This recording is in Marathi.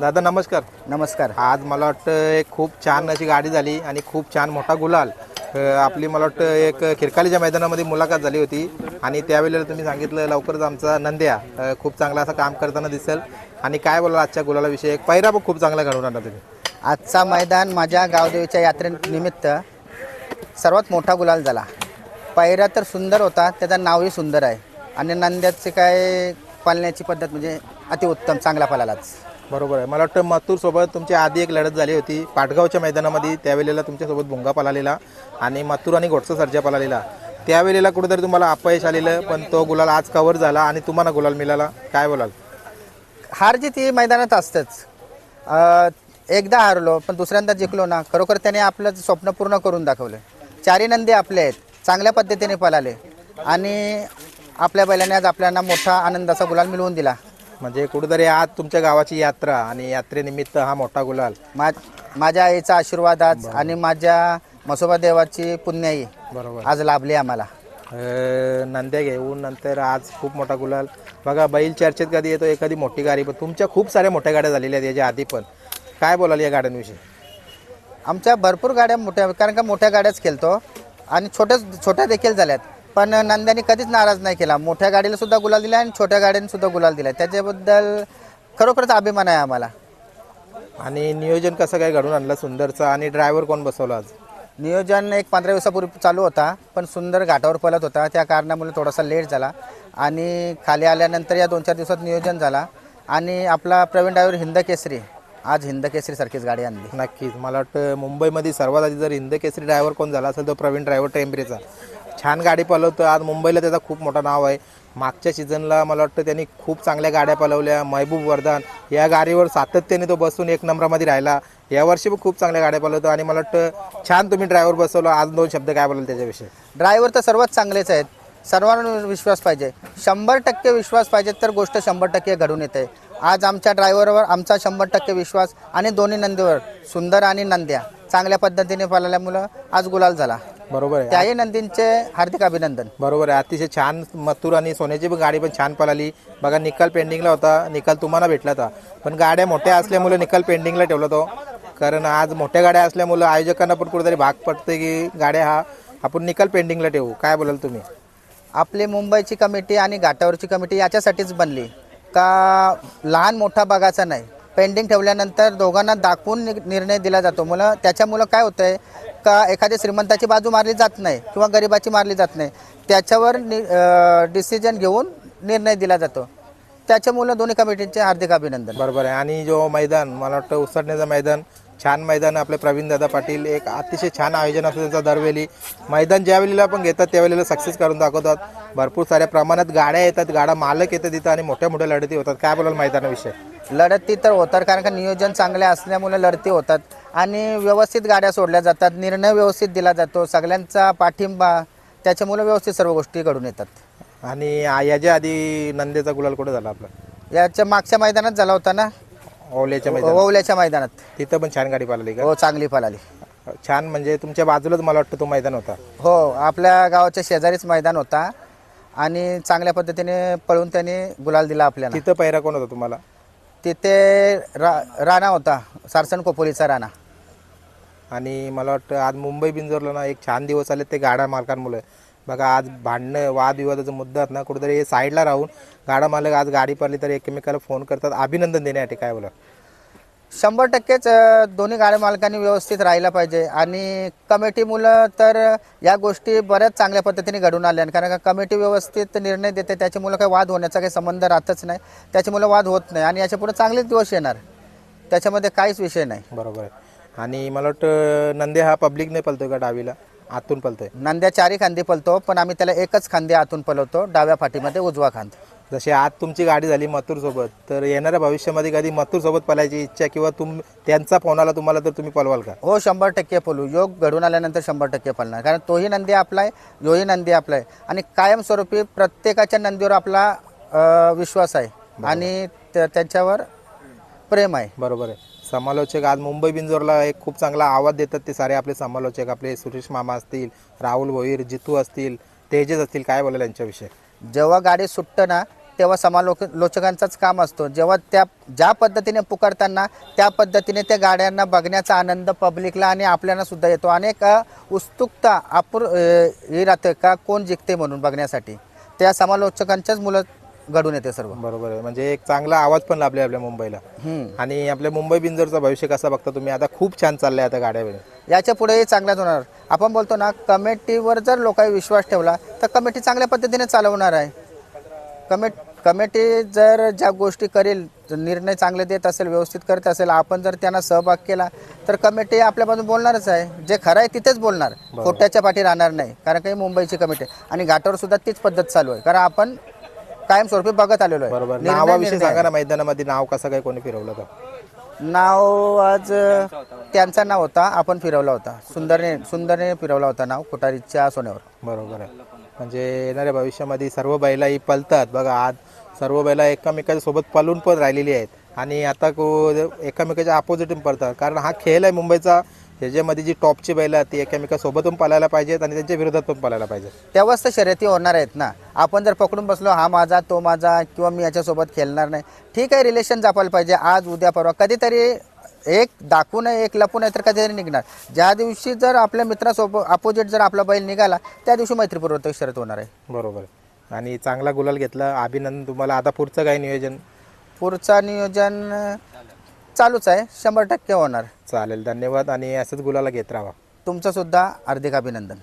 दादा नमस्कार. नमस्कार. आज मला वाटतं एक खूप छान अशी गाडी झाली आणि खूप छान मोठा गुलाल. अ, आपली मला वाटतं एक खिरकालीच्या मैदानामध्ये मुलाखत झाली होती. आणि त्यावेळेला तुम्ही सांगितलं लवकरच आमचा नंद्या अ, खूप चांगला असं काम करताना दिसेल. आणि काय बोलाल आजच्या गुलालाविषयी? एक पैरा पण खूप चांगला घडवून आणला तुम्ही. आजचा मैदान माझ्या गावदेवीच्या यात्रेनिमित्त सर्वात मोठा गुलाल झाला. पायऱ्या तर सुंदर होता त्याचं नावही सुंदर आहे. आणि नंद्याचे काय पालण्याची पद्धत म्हणजे अतिउत्तम चांगला पालालाच. बरोबर आहे. मला वाटतं मथूरसोबत तुमची आधी एक लढत झाली होती पाटगावच्या मैदानामध्ये त्यावेळेला तुमच्यासोबत भुंगा पलालेला आणि मथूर आणि घोटचा सर्जा पलालेला त्यावेळेला कुठेतरी तुम्हाला अपयश आलेलं पण तो गुलाल आज कव्हर झाला आणि तुम्हाला गुलाल मिळाला. काय बोलाल? हार जी ती मैदानात असतंच. एकदा हारलो पण दुसऱ्यांदा जिंकलो ना खरोखर त्याने आपलं स्वप्न पूर्ण करून दाखवलं. चारी नंदी आपले आहेत चांगल्या पद्धतीने पलाले आणि आपल्या बैलाने आज आपल्याला मोठा आनंदाचा गुलाल मिळवून दिला. म्हणजे कुठेतरी आज तुमच्या गावाची यात्रा आणि यात्रेनिमित्त हा मोठा गुलाल. मा माझ्या आईचा आशीर्वाद आज आणि माझ्या मसोबा देवाची पुण्याई बरोबर. आज लाभली आम्हाला. अं, नंद्या घेऊन नंतर आज खूप मोठा गुलाल. बघा बैल चर्चेत कधी येतो एखादी मोठी गाडी पण तुमच्या खूप साऱ्या मोठ्या गाड्या झालेल्या आहेत याच्या आधी पण. काय बोलाल या गाड्यांविषयी? आमच्या भरपूर गाड्या मोठ्या कारण का मोठ्या गाड्याच खेळतो आणि छोट्या छोट्या देखील झाल्यात. पण नंद्याने कधीच नाराज नाही केला. मोठ्या गाडीला सुद्धा गुलाल दिला आणि छोट्या गाडीने सुद्धा गुलाल दिला त्याच्याबद्दल खरोखरच अभिमान आहे आम्हाला. आणि नियोजन कसं काय घडून आणलं सुंदरचं? आणि ड्रायव्हर कोण बसवला आज? नियोजन एक पंधरा दिवसापूर्वी चालू होता पण सुंदर घाटावर पळत होता. त्या कारणामुळे थोडासा लेट झाला. आणि खाली आल्यानंतर या दोन चार दिवसात नियोजन झाला. आणि आपला प्रवीण ड्रायव्हर हिंद केसरी आज हिंद केसरी सारखीच गाडी आणली. नक्कीच. मला वाटतं मुंबईमध्ये सर्वात आधी जर हिंद केसरी ड्रायव्हर कोण झाला असेल तो प्रवीण ड्रायव्हर टेंबरेचा. छान गाडी पलवतो आज मुंबईला त्याचा खूप मोठं नाव आहे. मागच्या सीझनला मला वाटतं त्यांनी खूप चांगल्या गाड्या पलवल्या. महबूब वर्धन या गाडीवर सातत्याने तो बसून एक नंबरामध्ये राहिला. यावर्षी पण खूप चांगल्या गाड्या पलवतो आणि मला वाटतं छान तुम्ही ड्रायव्हर बसवला. आज दोन शब्द काय बोलाल त्याच्याविषयी? ड्रायव्हर तर सर्वात चांगलेच आहेत. सर्वांवर विश्वास पाहिजे. शंभर टक्के विश्वास पाहिजे तर गोष्ट शंभर टक्के घडून येते. आज आमच्या ड्रायव्हरवर आमचा शंभर टक्के विश्वास आणि दोन्ही नंदीवर सुंदर आणि नंद्या चांगल्या पद्धतीने पळाल्यामुळं आज गुलाल झाला. बरोबर आहे. त्याही नंदींचे हार्दिक अभिनंदन. बरोबर आहे. अतिशय छान मथुर आणि सोन्याची पण गाडी पण छान पळाली. बघा निकाल पेंडिंगला होता. निकाल तुम्हाला भेटला होता. पण गाड्या मोठ्या असल्यामुळे निकाल पेंडिंगला ठेवला तो. कारण आज मोठ्या गाड्या असल्यामुळं आयोजकांना पण कुठेतरी भाग पडते की गाड्या हा. आपण निकाल पेंडिंगला ठेवू. काय बोलाल तुम्ही? आपली मुंबईची कमिटी आणि घाटावरची कमिटी याच्यासाठीच बनली. का लहान मोठा बघायचा नाही. पेंडिंग ठेवल्यानंतर दोघांना दाखवून नि- निर्णय दिला जातो. मुलं त्याच्यामुळं काय होतं आहे का एखाद्या श्रीमंताची बाजू मारली जात नाही किंवा गरिबाची मारली जात नाही त्याच्यावर डिसिजन घेऊन निर्णय दिला जातो. त्याच्यामुळं दोन्ही कमिटींचे हार्दिक अभिनंदन. बरोबर आहे. आणि जो मैदान मला वाटतं उसरण्याचं मैदान छान मैदान आपले प्रवीण दादा पाटील एक अतिशय छान आयोजन असतं त्यांचा दरवेळी. मैदान ज्या वेळेला पण घेतात त्यावेळेला सक्सेस करून दाखवतात. भरपूर साऱ्या प्रमाणात गाड्या येतात गाडा मालक येतात तिथं आणि मोठ्या मोठ्या लढती होतात. काय बोलाल मैदानाविषयी? लढती तर होतात कारण का नियोजन चांगले असल्यामुळे लढती होतात. आणि व्यवस्थित गाड्या सोडल्या जातात निर्णय व्यवस्थित दिला जातो. सगळ्यांचा पाठिंबा त्याच्यामुळे व्यवस्थित सर्व गोष्टी घडून येतात. आणि याच्या आधी नंदेचा गुलाल कुठं झाला आपला? याच्या मागच्या मैदानात झाला होता ना? ओल्याच्या मैदान ओवल्याच्या मैदानात. तिथं पण छान गाडी पाहिली का? हो चांगली पळाली. छान म्हणजे तुमच्या बाजूलाच मला वाटतं तो मैदान होता. हो आपल्या गावाच्या शेजारीच मैदान होता आणि चांगल्या पद्धतीने पळून त्याने गुलाल दिला आपल्याला. तिथं पैरा कोण होता तुम्हाला? तिथे रा राणा होता सारसन कोपोलीचा राणा. आणि मला वाटतं आज मुंबई बिंजोरला ना एक छान दिवस आले ते गाडा मालकांमुळे. बघा आज भांडणं वादविवादाचा मुद्दा आहेत ना कुठेतरी साईडला राहून गाडा मालक आज गाडी पडली तर एकमेकाला फोन करतात. अभिनंदन देण्यासाठी काय बोला शंभर टक्केच दोन्ही गाड्या मालकांनी व्यवस्थित राहिलं पाहिजे. आणि कमिटी मुलं तर या गोष्टी बऱ्याच चांगल्या पद्धतीने घडून आल्या. कारण का कमिटी व्यवस्थित निर्णय देते त्याच्यामुळं काही वाद होण्याचा काही संबंध राहतच नाही. त्याच्यामुळं वाद होत नाही. आणि याच्यापुढे चांगलेच दिवस येणार. त्याच्यामध्ये काहीच विषय नाही. बरोबर आहे. आणि मला वाटतं नंदे हा पब्लिकने पलतोय का डावीला? आतून पलतोय. नांद्या चारी खांदी पलतो पण आम्ही त्याला एकच खांदी आतून पलवतो डाव्या फाटीमध्ये उजवा खांद. जशी आज तुमची गाडी झाली मथुर सोबत तर येणाऱ्या भविष्यामध्ये कधी मथुर सोबत पलायची इच्छा किंवा तुम त्यांचा फोन आला तुम्हाला तर तुम्ही पलवाल का? हो शंभर टक्के पलू. योग घडून आल्यानंतर शंभर टक्के पलणार. कारण तोही नंदी आपला आहे योही नंदी आपला आहे. आणि कायमस्वरूपी प्रत्येकाच्या नंदीवर आपला अ, विश्वास आहे. आणि त्या- त्याच्यावर प्रेम आहे. बरोबर आहे. समालोचक आज मुंबई बिंजोरला एक खूप चांगला आवाज देतात ते सारे आपले समालोचक आपले सुरेश मामा असतील राहुल भोईर जितू असतील तेजस असतील काय बोलाल यांच्याविषयी? जेव्हा गाडी सुटतं ना तेव्हा समालोक लोचकांचाच काम असतो. जेव्हा त्या ज्या पद्धतीने पुकारताना त्या पद्धतीने त्या गाड्यांना बघण्याचा आनंद पब्लिकला आणि आपल्याला सुद्धा येतो. आणि एक अ, उत्सुकता आपुर अ, हे राहते का कोण जिंकते म्हणून बघण्यासाठी. त्या समालोचकांच्याच मुलं घडून येते सर्व. बरोबर आहे. म्हणजे एक चांगला आवाज पण लाभले आपल्या मुंबईला. आणि आपल्या मुंबई बिंजरचं भविष्य कसं बघता तुम्ही? आता खूप छान चाललंय आता गाड्या याच्या पुढेही चांगलाच होणार. आपण बोलतो ना कमिटीवर जर लोकांनी विश्वास ठेवला तर कमिटी चांगल्या पद्धतीने चालवणार आहे. कमिट कमिटी जर ज्या गोष्टी करेल निर्णय चांगले देत असेल व्यवस्थित करत असेल आपण जर त्यांना सहभाग केला तर कमिटी आपल्यापासून बोलणारच आहे. जे खरं आहे तिथेच बोलणार. खोट्याच्या पाठी राहणार नाही कारण काही मुंबईची कमिटी आहे. आणि घाटावर सुद्धा तीच पद्धत चालू आहे. कारण आपण कायमस्वरूपी बघत आलेलो आहे. बरोबर. निर्णय- नावाविषयी निर्णय. सांगा ना मैदानामध्ये नाव कसं काय कोणी फिरवलं तर? नाव आज त्यांचा नाव होता आपण फिरवला होता. सुंदरने सुंदरने फिरवला होता नाव कोठारीच्या सोन्यावर. बरोबर आहे. म्हणजे येणाऱ्या भविष्यामध्ये सर्व बैला ही पलतात. बघा आज सर्व बैला एकमेकाच्या सोबत पलून पण राहिलेली आहेत. आणि आता को एकामेकाच्या अपोजिट पडतात कारण हा खेळ आहे मुंबईचा ह्याच्यामध्ये जी टॉपची बैलं आहेत ती एकामेकासोबतून पळायला पाहिजेत आणि त्यांच्या विरोधात पण पळायला पाहिजे तेव्हाच तर शर्यती होणार आहेत ना. आपण जर पकडून बसलो हा माझा तो माझा किंवा मी याच्यासोबत खेळणार नाही. ठीक आहे रिलेशन जपायला पाहिजे. आज उद्या परवा. कधीतरी एक दाखवून आहे एक लपून आहे तर कधीतरी निघणार. ज्या दिवशी जर आपल्या मित्रासोबत अपोजिट जर आपला बैल निघाला त्या दिवशी मैत्रीपूर्वक शर्यत होणार आहे. बरोबर आणि चांगला गुलाल घेतला. अभिनंदन तुम्हाला. आता पुढचं काय नियोजन? पुढचा नियोजन चालूच आहे. शंभर टक्के होणार. चालेल धन्यवाद आणि असंच गुलाला घेत राहा. तुमचं सुद्धा हार्दिक अभिनंदन.